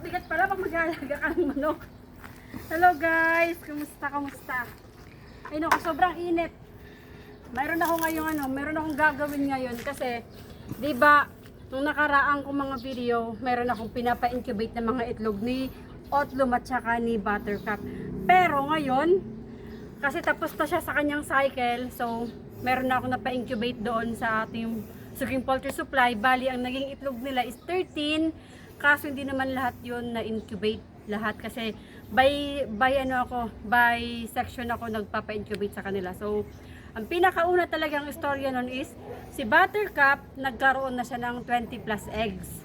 Kabigat pala pag mag-aalaga ka manok. Hello guys, kumusta, kumusta? Ay naku, sobrang init. Mayroon ako ngayong ano, mayroon akong gagawin ngayon kasi, di ba, nung nakaraang ko mga video, mayroon akong pinapa-incubate ng mga itlog ni Otlum at saka ni Buttercup. Pero ngayon, kasi tapos na siya sa kanyang cycle, so meron na ako napa-incubate doon sa ating Suking Poultry Supply. Bali, ang naging itlog nila is 13, kaso hindi naman lahat yun na-incubate lahat kasi by by ano ako by section ako nagpapa-incubate sa kanila. So ang pinakauna talagang istorya nun is si Buttercup nagkaroon na siya ng 20 plus eggs.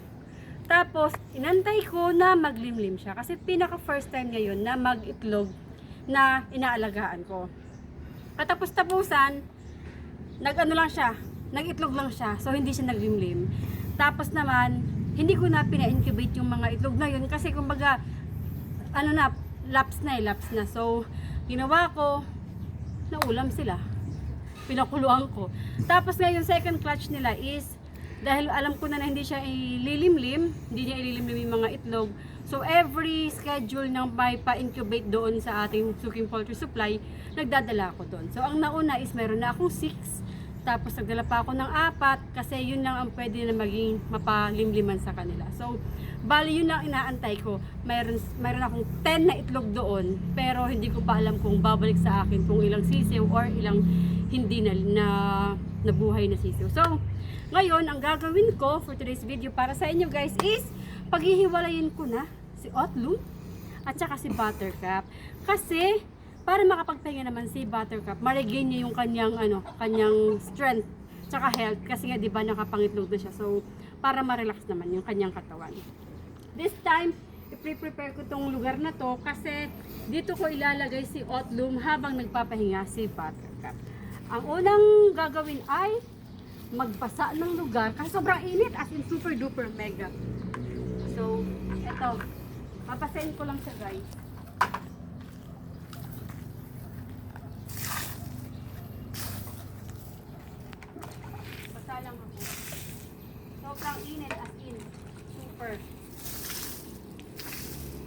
Tapos inantay ko na maglimlim siya kasi pinaka first time ngayon na mag-itlog na inaalagaan ko. Katapos tapusan nag-ano lang siya nag-itlog lang siya so hindi siya naglimlim. Tapos naman hindi ko na pina-incubate yung mga itlog na yun kasi kumbaga ano na, laps na eh, laps na. So, ginawa ko, naulam sila. Pinakuluan ko. Tapos ngayon, second clutch nila is, dahil alam ko na na hindi siya ililimlim, hindi niya ililimlim yung mga itlog. So, every schedule ng may pa-incubate doon sa ating suking poultry supply, nagdadala ako doon. So, ang nauna is meron na akong 6, tapos nagdala pa ako ng apat kasi yun lang ang pwede na maging mapalimliman sa kanila. So, bali yun lang inaantay ko. Mayroon, mayroon akong 10 na itlog doon pero hindi ko pa alam kung babalik sa akin kung ilang sisiw or ilang hindi na, na nabuhay na sisiw. So, ngayon, ang gagawin ko for today's video para sa inyo guys is paghihiwalayin ko na si Otlum at saka si Buttercup. Kasi, para makapagpahinga naman si Buttercup, ma-regain niya yung kanyang ano, kanyang strength tsaka health kasi nga 'di ba nakapangitlog na siya. So para ma-relax naman yung kanyang katawan. This time, i-prepare ko tong lugar na to kasi dito ko ilalagay si Otlum habang nagpapahinga si Buttercup. Ang unang gagawin ay magbasa ng lugar kasi sobrang init as in super duper mega. So, eto. Papasain ko lang siya guys. Sobrang init as in. Super.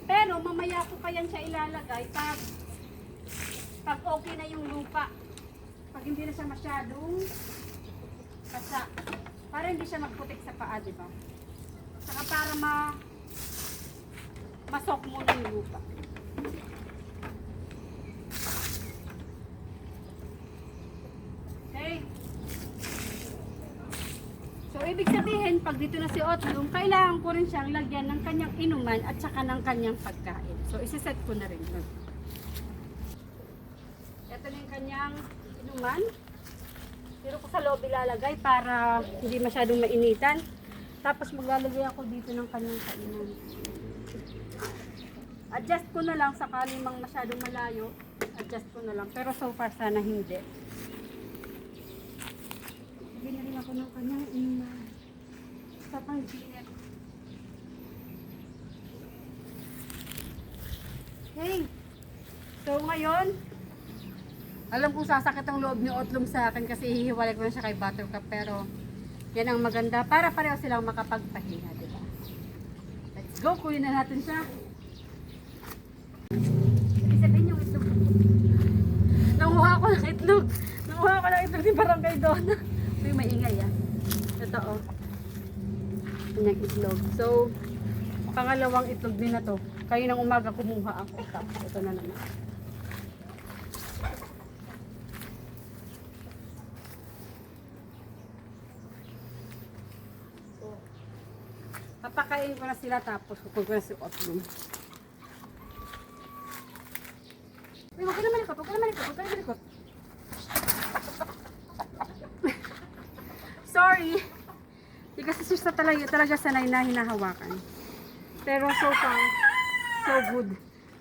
Pero mamaya ko pa yan siya ilalagay pag pag okay na yung lupa. Pag hindi na siya masyadong basa. Para hindi siya magputik sa paa, di ba? Saka para ma masok muna yung lupa. Okay. So, ibig sabihin, pag dito na si Otlum, kailangan ko rin siyang lagyan ng kanyang inuman at saka ng kanyang pagkain. So, isiset ko na rin yun. Ito na yung kanyang inuman. Pero ko sa loob ilalagay para hindi masyadong mainitan. Tapos maglalagay ako dito ng kanyang kainan. Adjust ko na lang sakali mang masyadong malayo. Adjust ko na lang. Pero so far sana hindi. Rin ako ng kanyang inuman. Sa pang-ginit. Okay. So ngayon, alam kong sasakit ang loob ni Otlum sa akin kasi hihiwalay ko na siya kay Buttercup pero yan ang maganda para pareho silang makapagpahinga, di ba? Let's go, kunin na natin siya. Sabihin yung itlog. Nanguha ko ng itlog. Nanguha ko ng itlog ni Barangay Donna. Uy, maingay ah. Totoo. Kanyang itlog. So, pangalawang itlog din na to. Kayo ng umaga kumuha ako. Ito na naman. Papakain ko na sila tapos kukunin ko na si Otlum. Uy, huwag ka na malikot, huwag ka na malikot, huwag ka na malikot. Sorry. Di kasi sis na talaga, talaga sanay na hinahawakan. Pero so far, so good.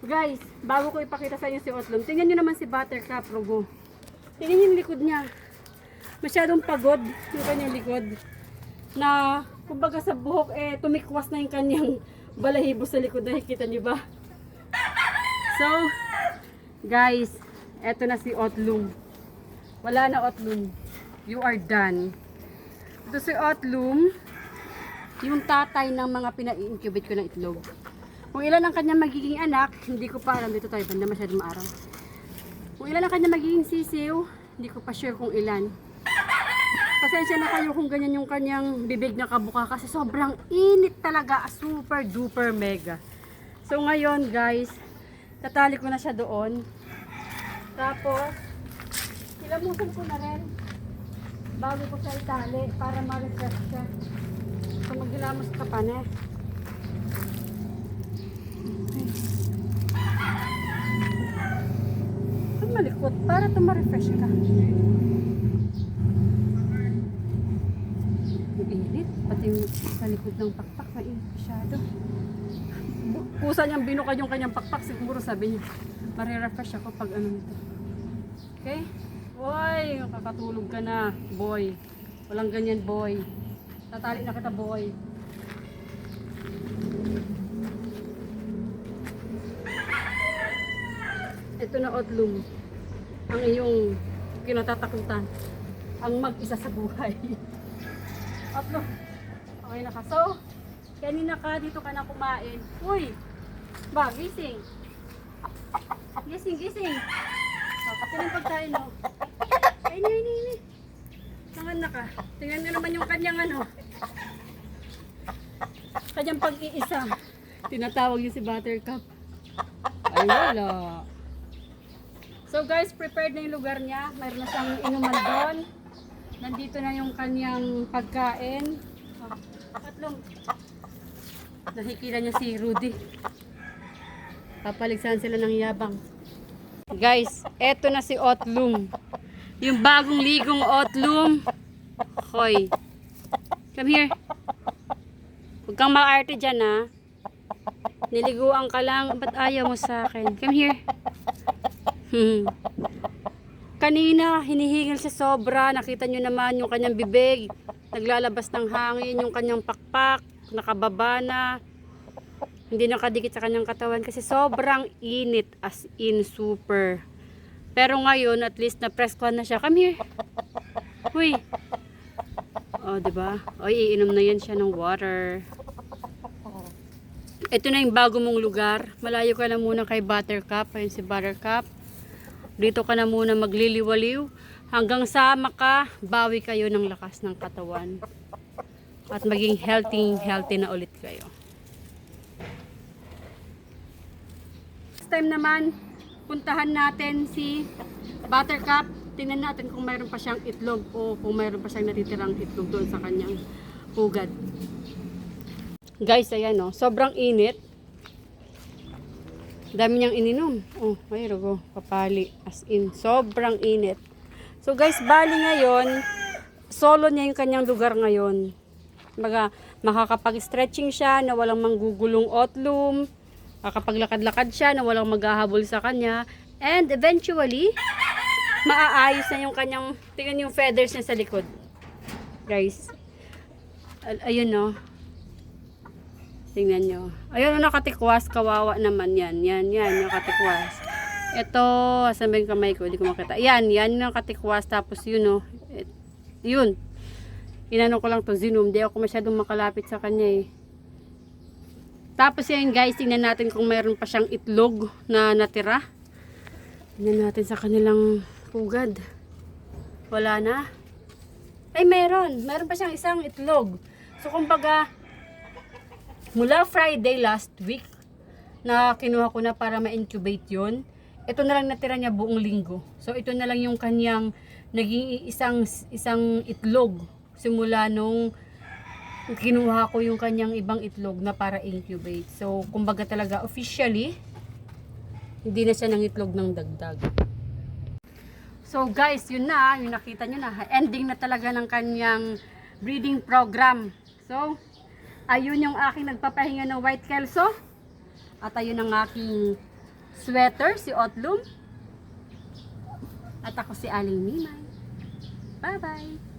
Guys, bago ko ipakita sa inyo si Otlum, tingnan nyo naman si Buttercup, Rogo. Tingnan nyo yung likod niya. Masyadong pagod yung kanyang likod. Na, kumbaga sa buhok, eh, tumikwas na yung kanyang balahibo sa likod. Nakikita nyo ba? So, guys, eto na si Otlum. Wala na Otlum. You are done. Ito si Otlum, yung tatay ng mga pina-incubate ko ng itlog. Kung ilan ang kanyang magiging anak, hindi ko pa alam. Dito tayo, banda masyadong maaraw. Kung ilan ang kanyang magiging sisiw, hindi ko pa sure kung ilan. Pasensya na kayo kung ganyan yung kanyang bibig na kabuka kasi sobrang init talaga, super duper mega. So ngayon guys, tatali ko na siya doon. Tapos, silamusan ko na rin bago ko siya itali para ma-refresh siya. So maggilamos ka pa na. Ang malikot para to ma-refresh ka. Ang init. Pati yung sa likod ng pakpak, mainit masyado. Kusa niyang binukad yung kanyang pakpak. Siguro sabi niya, marirefresh ako pag ano nito. Okay? Boy, kakatulog ka na. Boy. Walang ganyan, boy. Tatali na kita, boy. Ito na otlum. Ang iyong kinatatakutan. Ang mag-isa sa buhay. otlum. Okay na ka. So, kanina ka, dito ka na kumain. Uy! Ba, gising. Gising, gising. O, pati ng pagkain mo. Nangan na. Tingnan mo naman yung kanyang ano. Kanyang pag-iisa. Tinatawag niyo si Buttercup. Ay, wala. So guys, prepared na yung lugar niya. Mayroon na siyang inuman doon. Nandito na yung kanyang pagkain. Oh, tatlong. Nakikita niya si Rudy. Papaligsahan sila ng yabang. Guys, eto na si Otlum. Yung bagong ligong Otlum. Hoy. Come here. Huwag kang maarte dyan ha. Niliguan ka lang. Ba't ayaw mo sa akin? Come here. Kanina, hinihingil sa sobra. Nakita nyo naman yung kanyang bibig. Naglalabas ng hangin, yung kanyang pakpak. Nakababa na. Hindi nakadikit sa kanyang katawan kasi sobrang init as in super. Pero ngayon, at least na press na siya. Come here. Uy. Oh, 'di ba? Oy, iinom na 'yan siya ng water. Ito na yung bago mong lugar. Malayo ka na muna kay Buttercup. Ayun si Buttercup. Dito ka na muna magliliwaliw hanggang sa makabawi kayo ng lakas ng katawan. At maging healthy, healthy na ulit kayo. Next time naman, puntahan natin si Buttercup. Tingnan natin kung mayroon pa siyang itlog o kung mayroon pa siyang natitirang itlog doon sa kanyang pugad. Guys, ayan o. Sobrang init. Dami niyang ininom. Oh, mayroon ko. Papali. As in, sobrang init. So guys, bali ngayon, solo niya yung kanyang lugar ngayon. Baga, makakapag-stretching siya na walang manggugulong otlum. Makapaglakad-lakad siya na walang maghahabol sa kanya. And eventually, maaayos na yung kanyang, tingnan yung feathers niya sa likod. Guys. Ayun no. Tingnan nyo. Ayun nakatikwas. Kawawa naman yan. Yan, yan. Nakatikwas. Ito, saan ba yung kamay ko? Hindi ko makita. Yan, yan yung nakatikwas. Tapos yun, no. Et, yun. Inano ko lang to zoom. Di ako masyadong makalapit sa kanya eh. Tapos yan guys, tingnan natin kung mayroon pa siyang itlog na natira. Tingnan natin sa kanilang pugad. Wala na. Ay, meron. Meron pa siyang isang itlog. So, kumbaga, mula Friday last week, na kinuha ko na para ma-incubate yon ito na lang natira niya buong linggo. So, ito na lang yung kanyang naging isang, isang itlog simula nung kinuha ko yung kanyang ibang itlog na para incubate. So, kumbaga talaga officially, hindi na siya ng itlog ng dagdag. So guys, yun na, yung nakita nyo na, ending na talaga ng kanyang breeding program. So, ayun yung aking nagpapahinga ng white kelso. At ayun ang aking sweater, si Otlum. At ako si Aling Mimay. Bye-bye!